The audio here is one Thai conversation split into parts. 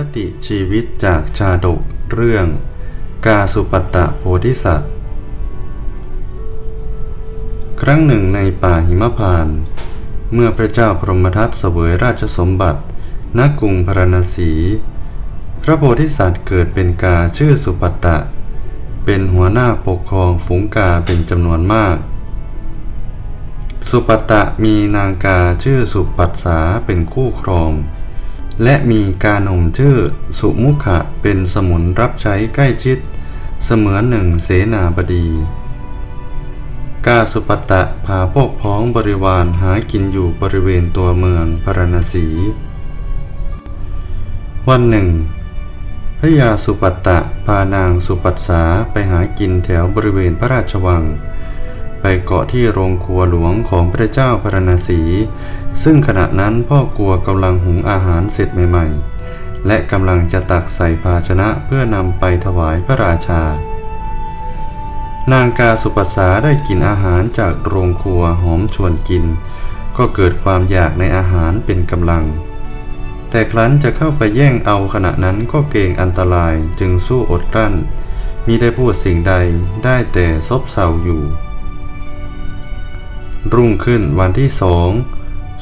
คติชีวิตจากชาดกเรื่อง กาสุปตตะโพธิสัตว์ ครั้งหนึ่งในป่าหิมพาน เมื่อพระเจ้าพรหมทัตเสวยราชสมบัติณกรุงพาราณสี พระโพธิสัตว์เกิดเป็นกาชื่อสุปตตะเป็นหัวหน้าปกครองฝูงกาเป็นจำนวนมาก สุปตตะมีนางกาชื่อสุปัสสาเป็นคู่ครอง และมีกาหนุ่มชื่อสุมุขะเป็นสมุนรับใช้ใกล้ชิด เสมือนหนึ่งเสนาบดี กาสุปตะพาพวกพ้องบริวารหากินอยู่บริเวณตัวเมืองพารณสี วันหนึ่งพระยาสุปัตตะพานางสุปัสสาไปหากินแถวบริเวณพระราชวัง ไปเกาะที่โรงครัวหลวงของพระเจ้าพราณสีซึ่งขณะนั้นพ่อครัวกำลังหุงอาหารเสร็จใหม่ๆ และกำลังจะตักใส่ภาชนะเพื่อนำไปถวายพระราชา นางกาสุปัสสาได้กินอาหารจากโรงครัวหอมชวนกิน ก็เกิดความอยากในอาหารเป็นกำลัง แต่ครั้นจะเข้าไปแย่งเอาขณะนั้นก็เกรงอันตรายจึงสู้อดกลั้นมิได้พูดสิ่งใดได้แต่ซบเซาอยู่ รุ่งขึ้นวันที่สอง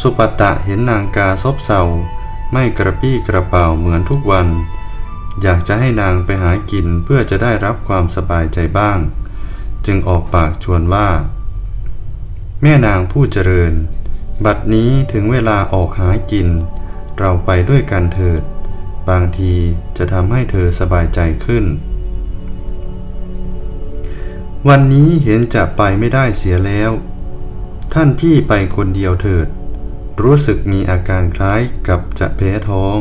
สุปตะเห็นนางกาซบเซาไม่กระปี้กระเป๋าเหมือนทุกวัน อยากจะให้นางไปหากินเพื่อจะได้รับความสบายใจบ้าง จึงออกปากชวนว่า แม่นางผู้เจริญ บัดนี้ถึงเวลาออกหากิน เราไปด้วยกันเถิด บางทีจะทำให้เธอสบายใจขึ้น วันนี้เห็นจะไปไม่ได้เสียแล้ว ท่านพี่ไปคนเดียวเถิด รู้สึกมีอาการคล้ายกับจะแพ้ท้อง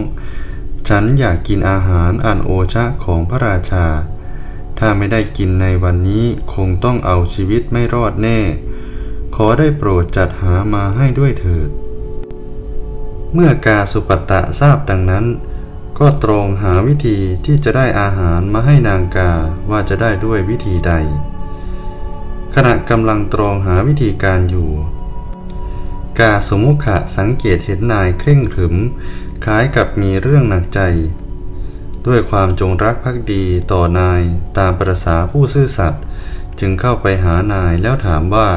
ฉันอยากกินอาหารอันโอชะของพระราชา ถ้าไม่ได้กินในวันนี้คงต้องเอาชีวิตไม่รอดแน่ ขอได้โปรดจัดหามาให้ด้วยเถิด เมื่อกาสุปตะทราบดังนั้น ก็ตรงหาวิธีที่จะได้อาหารมาให้นางกาว่าจะได้ด้วยวิธีใด ขณะกำลังตรองหาวิธีการอยู่ กาสมุขะสังเกตเห็นนายเคร่งขรึม คล้ายกับมีเรื่องหนักใจ ด้วยความจงรักภักดีต่อนายตามประษาผู้ซื่อสัตย์จึงเข้าไปหานายแล้วถามว่า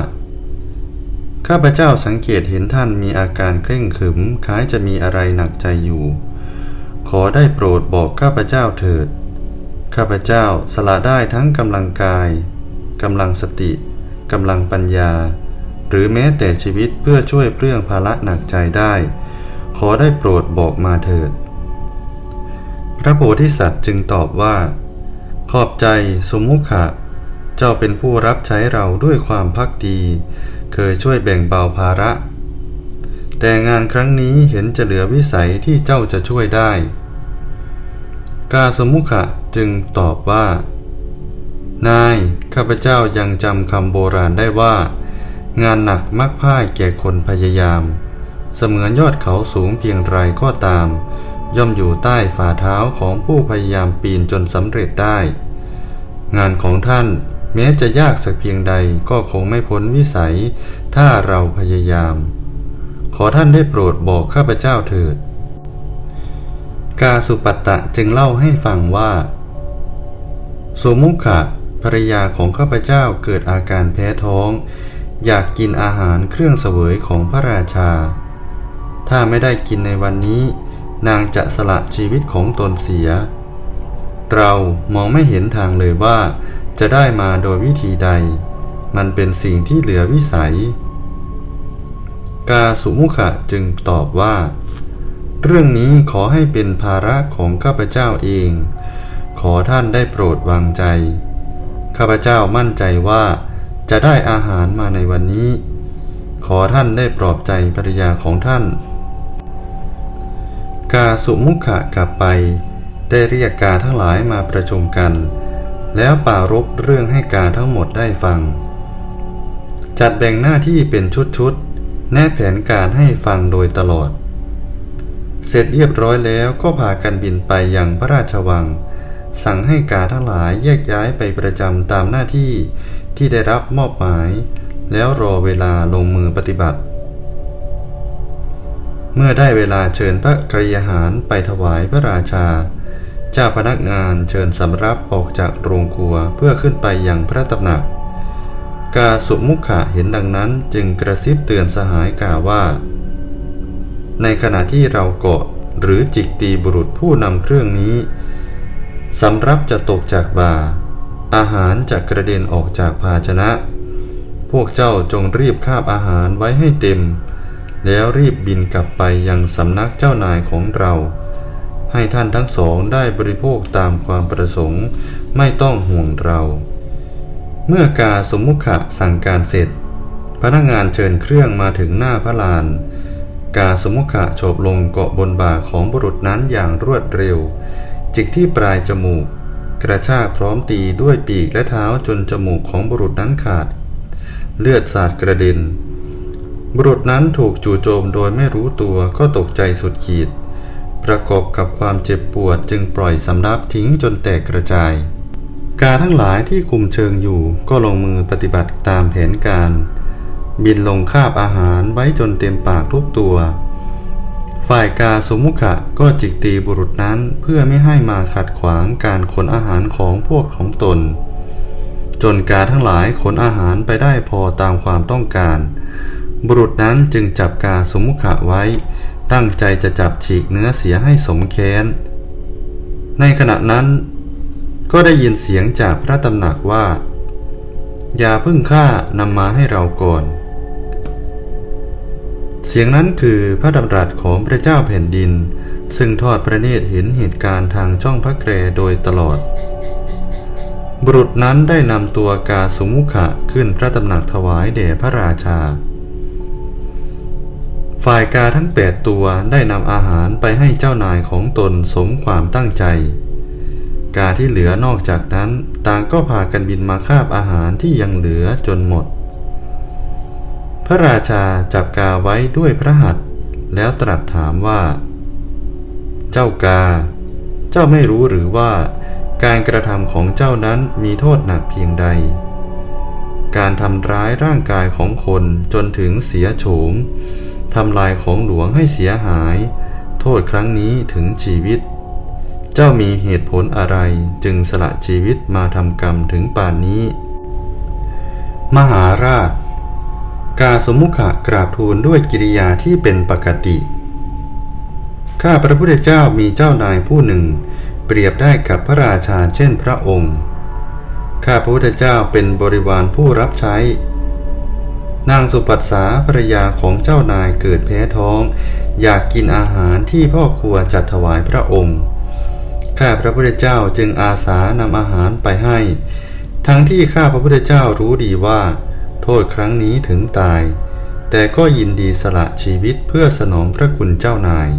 ข้าพเจ้าสังเกตเห็นท่านมีอาการเคร่งขรึม คล้ายจะมีอะไรหนักใจอยู่ ขอได้โปรดบอกข้าพเจ้าเถิด ข้าพเจ้าสละได้ทั้งกำลังกาย กำลังสติกำลังปัญญา หรือแม้แต่ชีวิตเพื่อช่วยเปลื้องภาระหนักใจได้ ขอได้โปรดบอกมาเถิด พระโพธิสัตว์จึงตอบว่า ขอบใจสมมุขะ เจ้าเป็นผู้รับใช้เราด้วยความพักดี เคยช่วยแบ่งเบาภาระ แต่งานครั้งนี้เห็นจะเหลือวิสัยที่เจ้าจะช่วยได้ กาสมุขะจึงตอบว่า นายข้าพเจ้ายังจำคำโบราณได้ว่า งานหนักมักพ่ายแก่คนพยายาม เสมือนยอดเขาสูงเพียงไรก็ตาม ย่อมอยู่ใต้ฝ่าเท้าของผู้พยายามปีนจนสำเร็จได้ งานของท่านแม้จะยากสักเพียงใดก็คงไม่พ้นวิสัย ถ้าเราพยายาม ขอท่านได้โปรดบอกข้าพเจ้าเถิด กาสุปัตตะจึงเล่าให้ฟังว่าสุมุขะ ภรยาของข้าพเจ้าเกิดอาการแพ้ท้อง อยากกินอาหารเครื่องเสวยของพระราชา ถ้าไม่ได้กินในวันนี้ นางจะสละชีวิตของตนเสีย เรามองไม่เห็นทางเลยว่า จะได้มาโดยวิธีใด มันเป็นสิ่งที่เหลือวิสัย กาสุมุขะจึงตอบว่า เรื่องนี้ขอให้เป็นภาระของข้าพเจ้าเองขอท่านได้โปรดวางใจ ข้าพเจ้ามั่นใจว่าจะได้อาหารมาในวันนี้ ขอท่านได้ปลอบใจภรรยาของท่าน กาสุมุขะกลับไปได้เรียกกาทั้งหลายมาประชุมกัน แล้วป่ารบเรื่องให้กาทั้งหมดได้ฟัง จัดแบ่งหน้าที่เป็นชุดๆ แนบแผนการให้ฟังโดยตลอด เสร็จเรียบร้อยแล้วก็พากันบินไปยังพระราชวัง สั่งให้กาทั้งหลายแยกย้ายไปประจำตามหน้าที่ที่ได้รับมอบหมาย แล้วรอเวลาลงมือปฏิบัติ เมื่อได้เวลาเชิญพระกริยาหารไปถวายพระราชา เจ้าพนักงานเชิญสำรับออกจากโรงครัวเพื่อขึ้นไปยังพระตำหนัก กาสุมุขะเห็นดังนั้นจึงกระซิบเตือนสหายกาว่า ในขณะที่เราเกาะหรือจิกตีบุรุษผู้นำเครื่องนี้ สำรับจะตกจากบ่า อาหารจะกระเด็นออกจากภาชนะ พวกเจ้าจงรีบคาบอาหารไว้ให้เต็ม แล้วรีบบินกลับไปยังสำนักเจ้านายของเรา ให้ท่านทั้งสองได้บริโภคตามความประสงค์ไม่ต้องห่วงเรา เมื่อกาสมมุขะสั่งการเสร็จ พนักงานเชิญเครื่องมาถึงหน้าพระลาน กาสมมุขะโฉบลงเกาะบนบ่าของบุรุษนั้นอย่างรวดเร็ว จิกที่ปลายจมูก กระชากพร้อมตีด้วยปีกและเท้าจนจมูกของบุรุษนั้นขาด เลือดสาดกระเด็น บุรุษนั้นถูกจู่โจมโดยไม่รู้ตัวก็ตกใจสุดขีด ประกอบกับความเจ็บปวดจึงปล่อยสำรับทิ้งจนแตกกระจาย กาทั้งหลายที่คุมเชิงอยู่ก็ลงมือปฏิบัติตามแผนการ บินลงคาบอาหารไว้จนเต็มปากทุกตัว ฝ่ายกาสมุขะก็จิกตีบุรุษนั้นเพื่อไม่ให้มาขัดขวางการขนอาหารของพวกของตน จนกาทั้งหลายขนอาหารไปได้พอตามความต้องการ บุรุษนั้นจึงจับกาสมุขะไว้ ตั้งใจจะจับฉีกเนื้อเสียให้สมแค้น ในขณะนั้น ก็ได้ยินเสียงจากพระตำหนักว่า อย่าเพึ่งฆ่านำมาให้เราก่อน เสียงนั้นคือพระดำรัสของพระเจ้าแผ่นดิน ซึ่งทอดพระเนตรเห็นเหตุการณ์ทางช่องพระแกรโดยตลอด บุรุษนั้นได้นำตัวกาสุมุขะขึ้นพระตำหนักถวายแด่พระราชา ฝ่ายกาทั้งแปดตัวได้นำอาหารไปให้เจ้านายของตนสมความตั้งใจ กาที่เหลือนอกจากนั้น ต่างก็พากันบินมาคาบอาหารที่ยังเหลือจนหมด พระราชาจับกาไว้ด้วยพระหัตถ์แล้วตรัสถามว่า เจ้ากา เจ้าไม่รู้หรือว่า การกระทำของเจ้านั้นมีโทษหนักเพียงใด การทำร้ายร่างกายของคนจนถึงเสียโฉมทำลายของหลวงให้เสียหาย โทษครั้งนี้ถึงชีวิต เจ้ามีเหตุผลอะไรจึงสละชีวิตมาทำกรรมถึงป่านนี้ มหาราช กาสมุขะกราบทูลด้วยกิริยาที่เป็นปกติ ข้าพระพุทธเจ้ามีเจ้านายผู้หนึ่ง เปรียบได้กับพระราชาเช่นพระองค์ ข้าพระพุทธเจ้าเป็นบริวารผู้รับใช้ นางสุปัสสาภรยาของเจ้านายเกิดแพ้ท้อง อยากกินอาหารที่พ่อครัวจัดถวายพระองค์ ข้าพระพุทธเจ้าจึงอาสานำอาหารไปให้ ทั้งที่ข้าพระพุทธเจ้ารู้ดีว่า โทษครั้งนี้ถึงตาย แต่ก็ยินดีสละชีวิตเพื่อสนองพระคุณเจ้านาย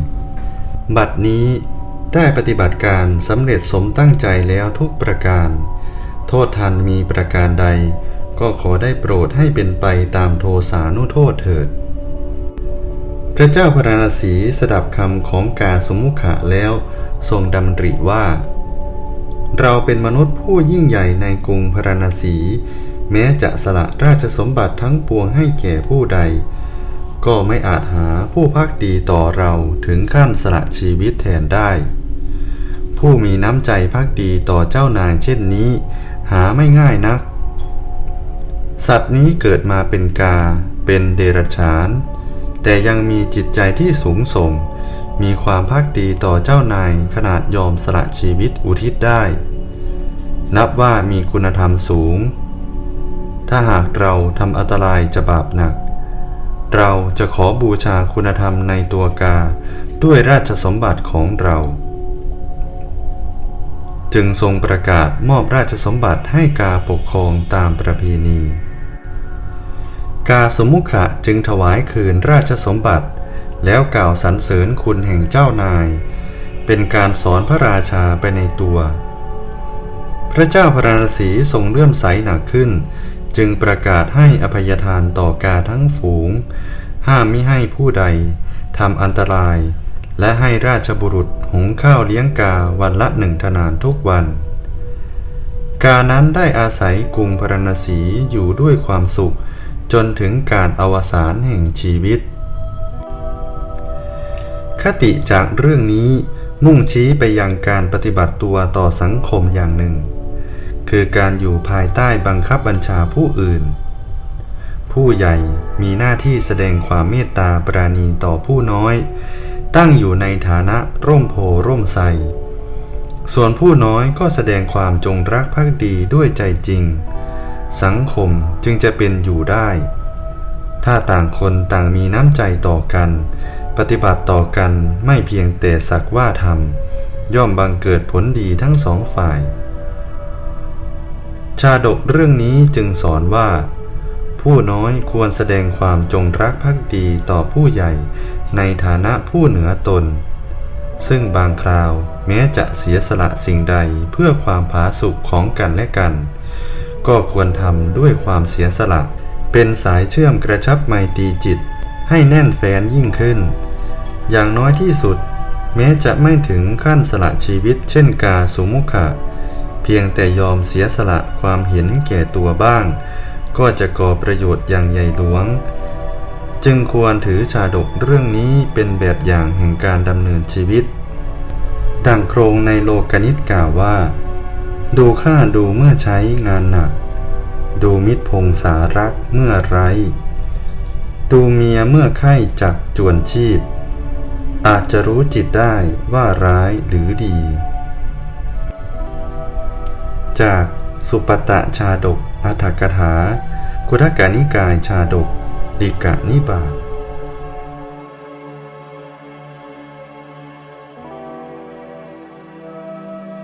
บัดนี้ได้ปฏิบัติการสำเร็จสมตั้งใจแล้วทุกประการ โทษทันมีประการใด ก็ขอได้โปรดให้เป็นไปตามโทสานุโทษเถิด พระเจ้าพระนาศีสดับคำของกาสมุขะแล้วทรงดำริว่า เราเป็นมนุษย์ผู้ยิ่งใหญ่ในกรุงพราณสี แม้จะสละราชสมบัติทั้งปวงให้แก่ผู้ใด ก็ไม่อาจหาผู้พักดีต่อเราถึงขั้นสละชีวิตแทนได้ ผู้มีน้ำใจพักดีต่อเจ้านายเช่นนี้ หาไม่ง่ายนัก สัตว์นี้เกิดมาเป็นกา เป็นเดรัจฉาน แต่ยังมีจิตใจที่สูงส่ง มีความพักดีต่อเจ้านายขนาดยอมสละชีวิตอุทิศได้ นับว่ามีคุณธรรมสูง ถ้าหากเราทำอันตรายจะบาปหนัก เราจะขอบูชาคุณธรรมในตัวกา ด้วยราชสมบัติของเรา จึงทรงประกาศมอบราชสมบัติให้กาปกครองตามประเพณี กาสมุขะจึงถวายคืนราชสมบัติ แล้วกล่าวสรรเสริญคุณแห่งเจ้านาย เป็นการสอนพระราชาไปในตัว พระเจ้าพระราศีทรงเลื่อมใสหนักขึ้น จึงประกาศให้อภัยทานต่อกาทั้งฝูง ห้ามมิให้ผู้ใดทำอันตราย และให้ราชบุรุษหุงข้าวเลี้ยงกาวันละหนึ่งทนานทุกวัน กานั้นได้อาศัยกรุงพราณสีอยู่ด้วยความสุข จนถึงการอวสานแห่งชีวิต คติจากเรื่องนี้มุ่งชี้ไปยังการปฏิบัติตัวต่อสังคมอย่างหนึ่ง คือการอยู่ภายใต้บังคับบัญชาผู้อื่น ผู้ใหญ่มีหน้าที่แสดงความเมตตาปราณีต่อผู้น้อย ตั้งอยู่ในฐานะร่มโพร่มไทรส่วนผู้น้อยก็แสดงความจงรักภักดีด้วยใจจริง สังคมจึงจะเป็นอยู่ได้ ถ้าต่างคนต่างมีน้ำใจต่อกัน ปฏิบัติต่อกันไม่เพียงแต่สักว่าทำย่อมบังเกิดผลดีทั้งสองฝ่าย ชาดกเรื่องนี้จึงสอนว่า ผู้น้อยควรแสดงความจงรักภักดีต่อผู้ใหญ่ในฐานะผู้เหนือตน ซึ่งบางคราวแม้จะเสียสละสิ่งใดเพื่อความผาสุกของกันและกัน ก็ควรทำด้วยความเสียสละ เป็นสายเชื่อมกระชับไมตรีจิต ให้แน่นแฟ้นยิ่งขึ้น อย่างน้อยที่สุด แม้จะไม่ถึงขั้นสละชีวิตเช่นกาสุมุขะ เพียงแต่ยอมเสียสละความเห็นแก่ตัวบ้าง ก็จะก่อประโยชน์อย่างใหญ่หลวง จึงควรถือชาดกเรื่องนี้เป็นแบบอย่างแห่งการดำเนินชีวิต ดังโครงในโลกนิตกล่าวว่า ดูข้าดูเมื่อใช้งานหนัก ดูมิตรพงสารักเมื่อไร ดูเมียเมื่อไข้จักจวนชีพ อาจจะรู้จิตได้ว่าร้ายหรือดี จากสุปตะชาดกอัฏฐกถา คุทกานิกายชาดกดิกะนิบาต